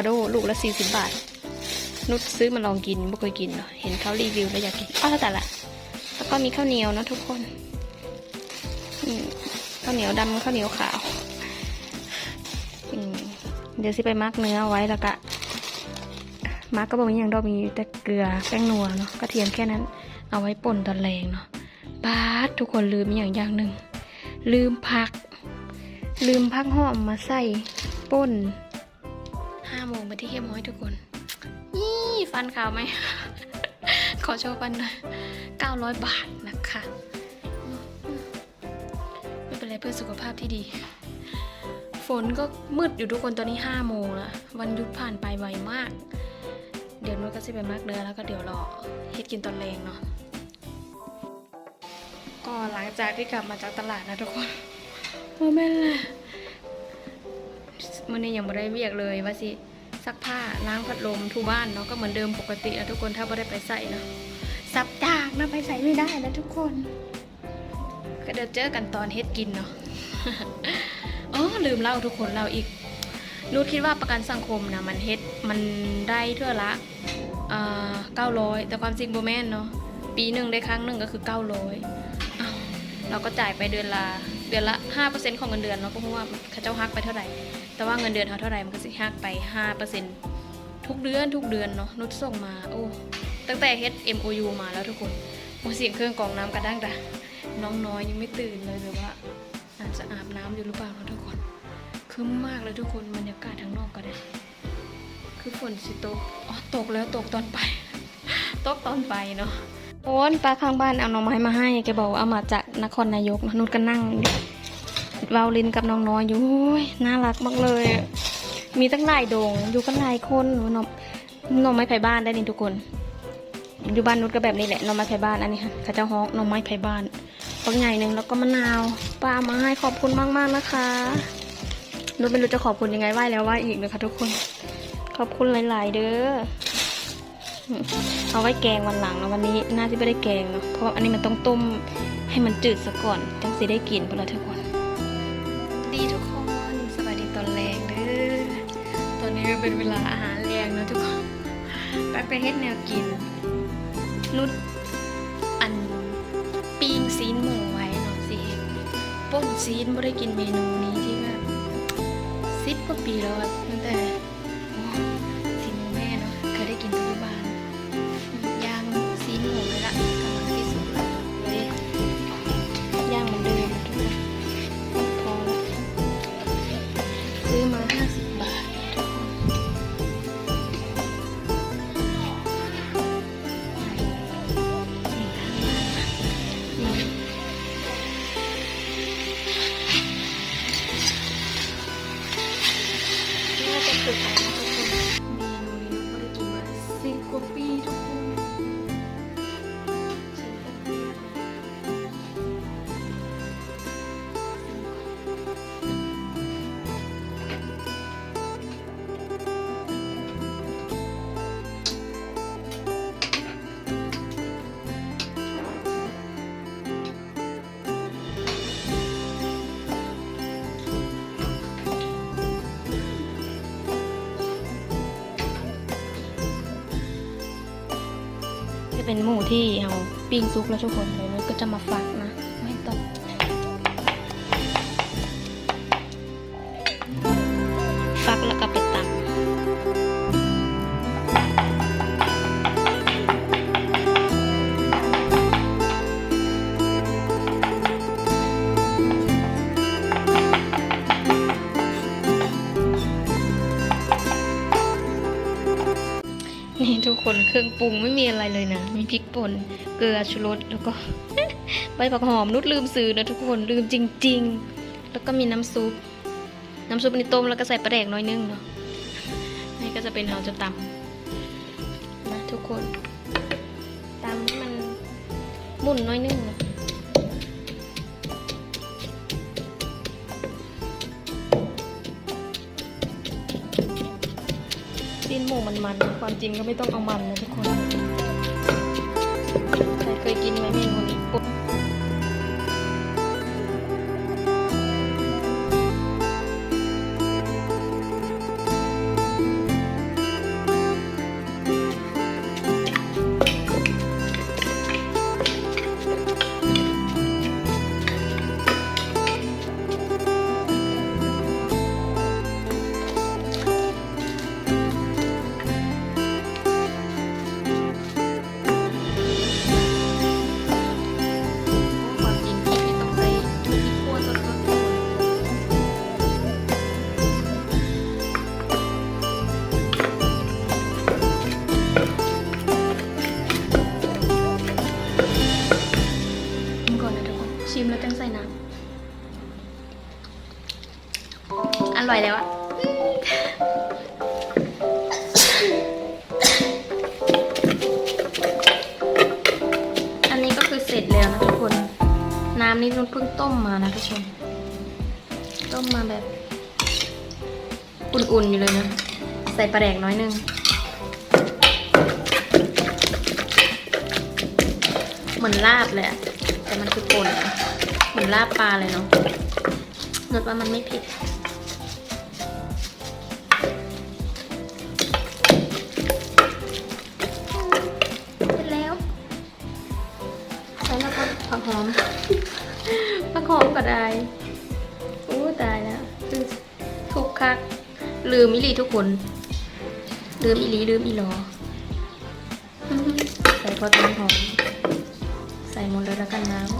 าโดลูกละ40 บาท นุชซื้อมาลองกินไม่เคยกินเนาะเห็นเขารีวิวแล้วอยากกินอ้าวแต่ละแล้วก็มีข้าวเหนียวเนาะทุกคนข้าวเหนียวดำข้าวเหนียวขาวเดี๋ยวสิไปมักเนื้อไว้แล้วก็มักก็บอกว่าอย่างดอกมีแต่เกลือแป้งนัวเนาะกระเทียมแค่นั้น เอาไว้ป่นตอนแรงเนาะบาสทุกคนลืมอย่างอย่างหนึ่งลืมพัก ลืมพักหอมมาใส่ป่น โมงไปที่เฮียมห้อยทุกคนยี่ฟันขาวไหม ขอโชว์ฟันหน่อยเก้าร้อยบาทนะคะ ไม่เป็นไรเพื่อสุขภาพที่ดี ฝนก็มืดอยู่ทุกคนตอนนี้ห้าโมงแล้ววันหยุดผ่านไปไวมาก เดี๋ยวนุ้ยก็จะไปมากเนื้อแล้วก็เดี๋ยวรอเฮ็ดกินตอนแรงเนาะ ก็หลังจากที่กลับมาจากตลาดนะทุกคนโอ้แม่เลยมันนี้ยังไม่ได้เวียกเลยว่าสิ ซักผ้าล้างพัดลมทูบ้านเนาะก็เหมือนเดิมปกตินะทุกคนถ้าไม่ได้ไปใส่เนาะสับจากนะไปใส่ไม่ได้นะทุกคนก็เดี๋ยวเจอกันตอนเฮ็ดกินเนาะอ๋อลืมเล่าทุกคนเล่าอีกนูดคิดว่าประกันสังคมนะมันเฮ็ดมันได้เท่าละเก้าร้อยแต่ความจริงโบแมนเนาะปีหนึ่งได้ครั้งหนึ่งก็คือเก้าร้อยเราก็จ่ายไปเดือนละเดือนละห้าเปอร์เซ็นต์ของเงินเดือนเนาะเพราะว่าเขาเจ้าฮักไปเท่าไหร่ แต่ว่าเงินเดือนเขาเท่าไหร่มันก็สิหักไปห้าเปอร์เซ็นทุกเดือนทุกเดือนเนาะนุชส่งมาโอ้ตั้งแต่เฮ็ด MOU มาแล้วทุกคนโอ้เสียงเครื่องกรองน้ำกระด้างด่าน้องน้อยยังไม่ตื่นเลยแบบว่า อาจจะอาบน้ำอยู่หรือเปล่าเนาะทุกคนคึ้มมากเลยทุกคนบรรยากาศทางนอกก็ได้ คือฝนสิตกอ๋อตกแล้วตกตอนไป ตกตอนไปเนาะโอ้นป้าข้างบ้านเอาหน่อไม้มาให้แกบอกว่าเอามาจากนครนายกนะนุชก็นั่งอยู่ วาลินกับน้องน้อยอยู่น่ารักมากเลย มีตั้งหลายโดง อยู่กันหลายคนหน้องน้องไม้ไผ่บ้านได้นี่ทุกคน อยู่บ้านนุชก็แบบนี้แหละหน้องไม้ไผ่บ้านอันนี้ค่ะเขาเจ้าฮ้องหน้องไม้ไผ่บ้านปักใหญ่หนึ่งแล้วก็มะนาวป้ามาให้ขอบคุณมากๆนะคะนุชไม่รู้จะขอบคุณยังไงไหวแล้วไหวอีกนะคะ ทุกคน ขอบคุณหลาย ๆ เด้อเอาไว้แกงวันหลังนะวันนี้น่าจะไม่ได้แกงเนาะเพราะว่าอันนี้มันต้องต้มให้มันจืดซะก่อนจังสิได้กินพอละทุกคน เป็นเวลาอาหารแรงนะทุกคนไปไปเฮ็ดแนวกินนุดอันปิ้งซีนหมูไว้เนาะสิเฮ็ดป่นซีนไม่ได้กินเมนูนี้ที่แบบซิปกว่าปีแล้วอะตั้งแต่ เป็นหมูที่เอาปิ้งซุกแล้วทุกคนเลยนุ้ยก็จะมาฝัก นี่ทุกคนเครื่องปรุงไม่มีอะไรเลยนะ มีพริกป่น เกลือชูรสแล้วก็ใบผักหอมนุชลืมซื้อนะทุกคนลืมจริง ๆ แล้วก็มีน้ำซุป น้ำซุปนี่ต้มแล้วก็ใส่ปลาแดกน้อยนึงเนาะนี่ก็จะเป็นเราจะตำนะทุกคนตำให้มันหมุนน้อยนึงเนาะ นหมูมันมันๆ ความจริงก็ไม่ต้องเอามันนะทุกคน ใครเคยกินไหม ส่ปลาแดกน้อยนึง เหมือนลาบเลยอะแต่มันคือป่นอะเหมือนลาบปลาเลยเนาะรสว่ามันไม่เผ็ดเสร็จแล้วใส่แล้วก็ผักหอมผักหอมก็ได้อู้ตายแล้วคือทุกคัก ลืมอีหลีทุกคน ลืมอีหลีลืมอีหลอใส่พอต้นหอม ใส่หมดเลยแล้วกันน้ำ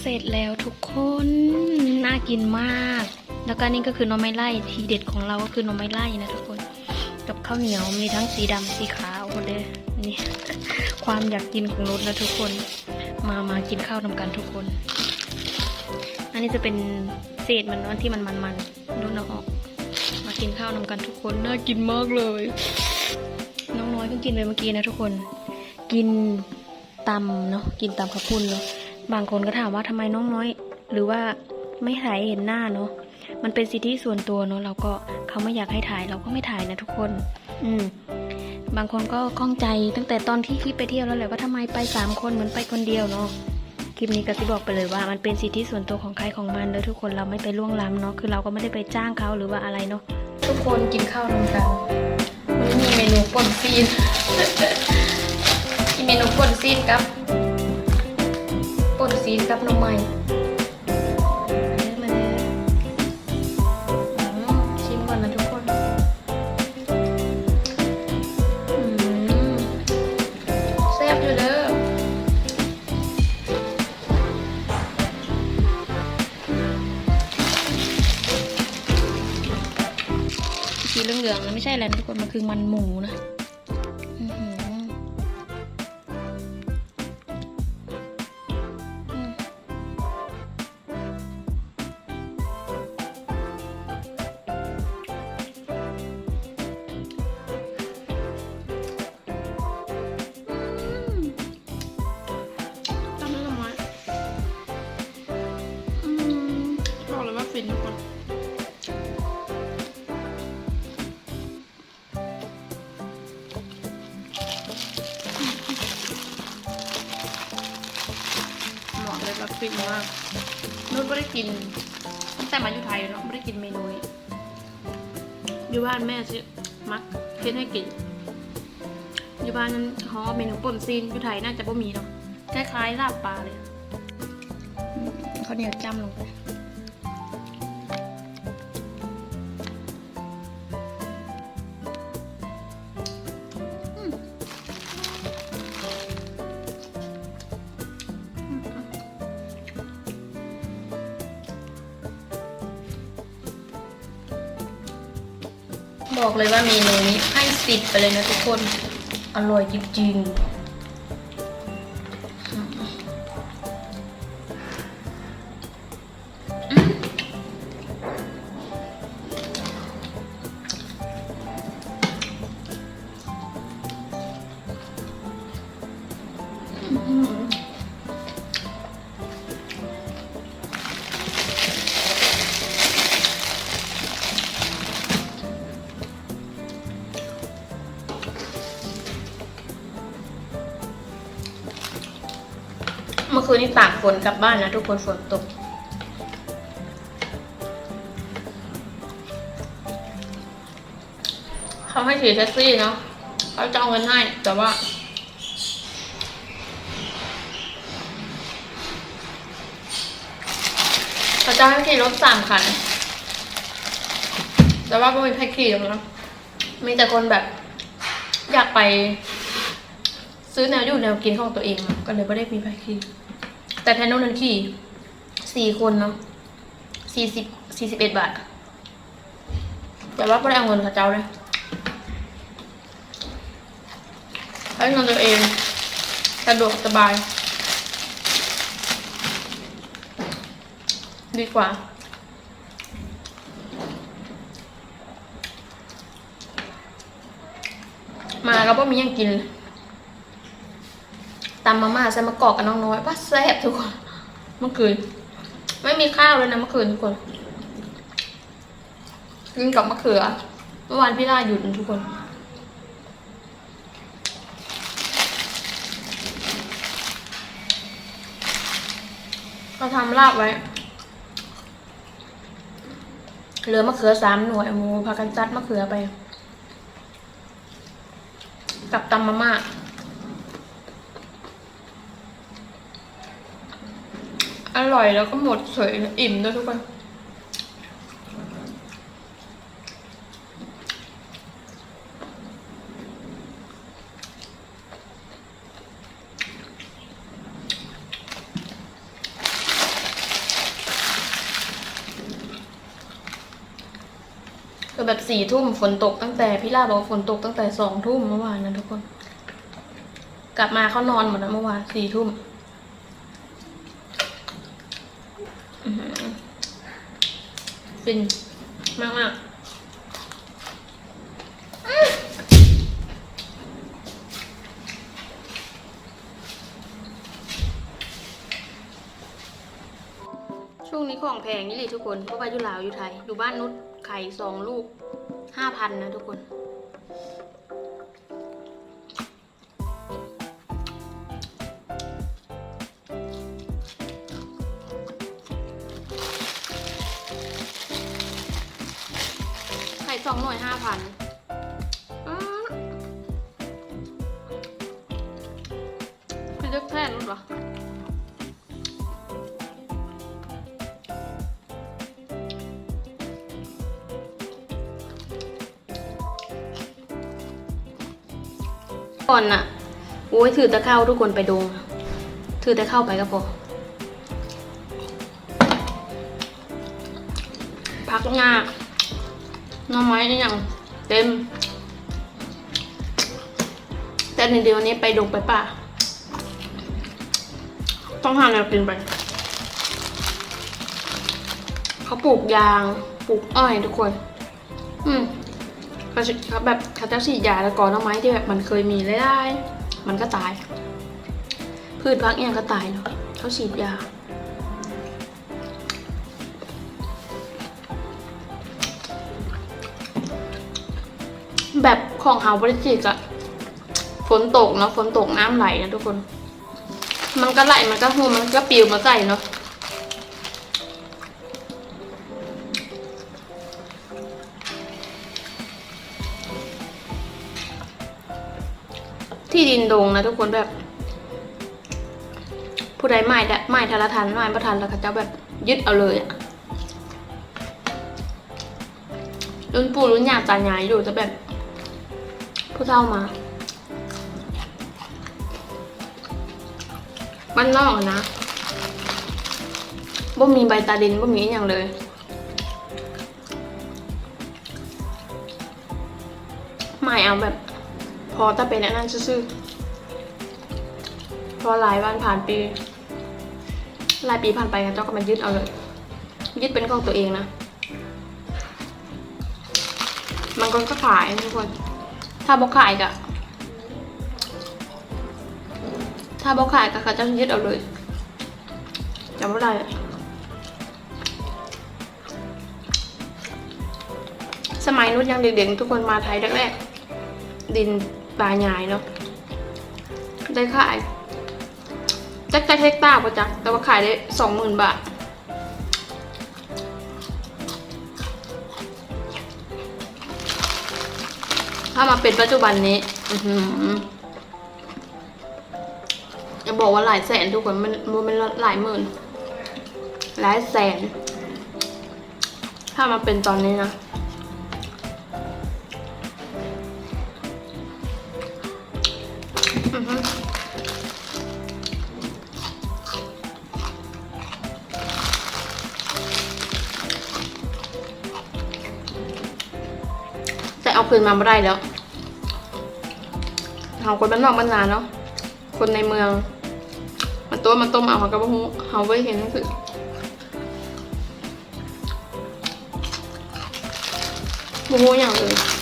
เสร็จแล้วทุกคนน่ากินมาก แล้วก็นี่ก็คือน้อไม้ไล่ทีเด็ดของเราก็คือน้อไม้ไล่นะทุกคน กับข้าวเหนียวมีทั้งสีดำสีขาวหมดเลยนี่ความอยากกินของนุชนะทุกคน มามากินข้าวนำกันทุกคน อันนี้จะเป็น เศษมันเนาะที่มันมันมันๆนุ่นเอาออก มากินข้าวนำกันทุกคนน่ากินมากเลย น้องน้อยเพิ่งกินไปเมื่อกี้นะทุกคน กินตำเนาะกินตำข้าวปุ้นเนาะบางคนก็ถามว่าทำไมน้องน้อย หรือว่าไม่ถ่ายเห็นหน้าเนาะมันเป็นสิทธิส่วนตัวเนาะเราก็เขาไม่อยากให้ถ่ายเราก็ไม่ถ่ายนะทุกคน อืมบางคนก็ข้องใจตั้งแต่ตอนที่คลิปไปเที่ยวแล้วแหละว่าทำไมไปสามคนเหมือนไปคนเดียวเนาะ คลิปนี้ก็สิบอกไปเลยว่ามันเป็นสิทธิส่วนตัวของใครของมันเลยทุกคนเราไม่ไปล่วงล้ำเนาะคือเราก็ไม่ได้ไปจ้างเขาหรือว่าอะไรเนาะทุกคนกินข้าวนำกันวันนี้มีเมนูป่นซีนมีเมนูป่นซีนครับป่นซีนกับหนมใหม่ ช่อะไรทุกคนมันคือมันหมูนะอื้อหืออื มาะเลยแบบฟินมากนุ่นก็ได้กินตั้งแต่มาอยู่ไทยเนาะไม่ได้กินเมนูนี้อยู่บ้านแม่ซื้อมักเฮ็ดให้กินอยู่บ้านนั้นเขาเอเมนูป่นซีนอยู่ไทยน่าจะบ่มีเนาะคล้ายๆลาบปลาเลยเข้าวเหนียวจ้ำลงไป บอกเลยว่าเมนูนี้ให้สิบไปเลยนะทุกคน อร่อยจริงๆ มื่อคืนนี้ตากฝนกลับบ้านนะทุกคนฝนตก เขาให้ขี่แท็กซี่เนาะเขาจะเอาเงินให้ แต่ว่า เขาจะให้ขี่รถสามคัน แต่ว่าไม่มีใครขี่หรอกนะมีแต่คนแบบ อยากไปซื้อแนวอยู่แนวกินของตัวเองก็เลยไม่ได้มีใครขี่ แต่แทนโน้นนั้นขี่สี่คนเนาะสี่สิบสี่สิบเอ็ดบาท แต่ว่าไม่ได้เอาเงินเขาเจ้าเลยใช้เงินตัวเองสะดวกสบาย ดีกว่ามาก็บ่มียังกิน ตำมาม่าใส่มะกอกกับน้องน้อยป้าแซ่บทุกคนเมื่อคืน ไม่มีข้าวเลยนะเมื่อคืนทุกคนกินกับมะเขือ เมื่อวานพี่ล่าหยุดทุกคนก็ทำลาบไว้ เหลือมะเขือสามหน่วยหมูพากันจัดมะเขือไป กับตำมาม่า อร่อยแล้วก็หมดเฉยอิ่มด้วยทุกคนก็แบบสี่ทุ่มฝนตกตั้งแต่พี่ล่าบอกฝนตกตั้งแต่สองทุ่มเมื่อวานนะทุกคน กลับมาเขานอนหมดแล้วเมื่อวานสี่ทุ่มอื้อหือ ฟินมากมากช่วงนี้ของแพงนี่เลยทุกคนเพราะว่าอยู่ลาวอยู่ไทย อยู่บ้านนุชไข่สองลูกห้าพันนะทุกคน ก่อนน่ะโอ้ยถือตะเข้าทุกคนไปดง ถือตะเข้าไปก็พอพักงาน้องไม้นี่อย่างเต็ม แต่ในเดียวนี้ไปดงไปป่า ต้องหาแนวกินไป เขาปลูกยาง ปลูกอ้อยทุกคน อืม เขาเขาแบบเขาจะฉีดยาแล้วก่อนเอาไม้ที่แบบมันเคยมีได้ได้มันก็ตาย พืชพักเนี่ยก็ตายเนาะเขาฉีดยาแบบของเฮาบริจิกอะฝนตกเนาะฝนตกน้ำไหลนะทุกคน มันก็ไหลมันก็หูมันก็ปิวมาใส่เนาะ ที่ดินดงนะทุกคนแบบ ผู้ใดไม้ได้ไม้ทารทันไม้ประทันแล้วเขาจะแบบยึดเอาเลยอะรุ่นปู่รุ่นย่าตายายอยู่จะแบบ ผู้เฒ่ามาบ้านนอกนะบ่มีใบตาดินบ่มีอย่างเลยไม่เอาแบบ พอถ้าเป็นอันนั้นซื่อๆพอหลายวันผ่านปีหลายปีผ่านไปเจ้าก็มายึดเอาเลย ยึดเป็นของตัวเองนะ มันก็ขายทุกคน ถ้าบอกขายกะถ้าบอกขายกะเขาจะยึดเอาเลยจำไม่ได้สมัยนุชยังเด็กๆทุกคนมาไทยแรกๆดิน ปลาใหญ่เนาะได้ขายแจักจักเฮกตาป่ะจ๊ะแต่ว่าขายได้สองหมื่นบาทถ้ามาเป็นปัจจุบันนี้ อืจะบอกว่าหลายแสนทุกคนมันมันเป็นหลายหมื่น หลายแสน ถ้ามาเป็นตอนนี้นะ คืนมาไม่ได้แล้วเฮาคนบ้านนอกบ้านนาเนาะคนในเมือง มันตัวมันต้มเอาเขาก็บ่ฮู้เขาไว้เห็นคือบ่ฮู้อย่างเล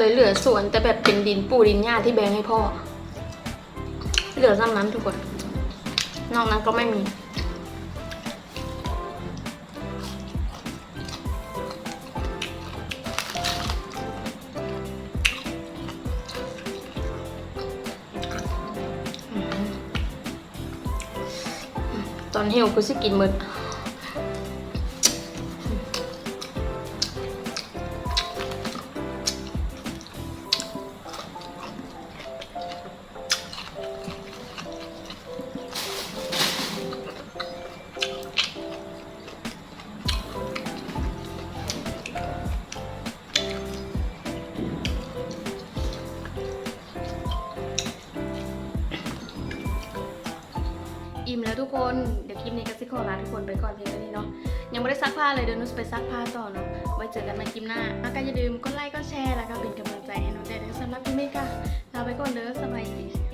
เลยเหลือสวนแต่แบบเป็นดินปูดินหญ้าที่แบ่งให้พ่อ เหลือซ้ำนั้นทุกคน นอกนั้นก็ไม่มีตอนเหิวกูสิกินหมด ยังไม่ได้ซักผ้าเลยเดี๋ยวนุชไปซักผ้าต่อเนาะไว้เจอกันใหม่คลิปหน้าแล้วก็อย่าลืมกดไลค์กดแชร์แล้วก็เป็นกำลังใจให้น้องได้ด้วยสำหรับคลิปนี้ค่ะลาไปก่อนเด้อสบายดี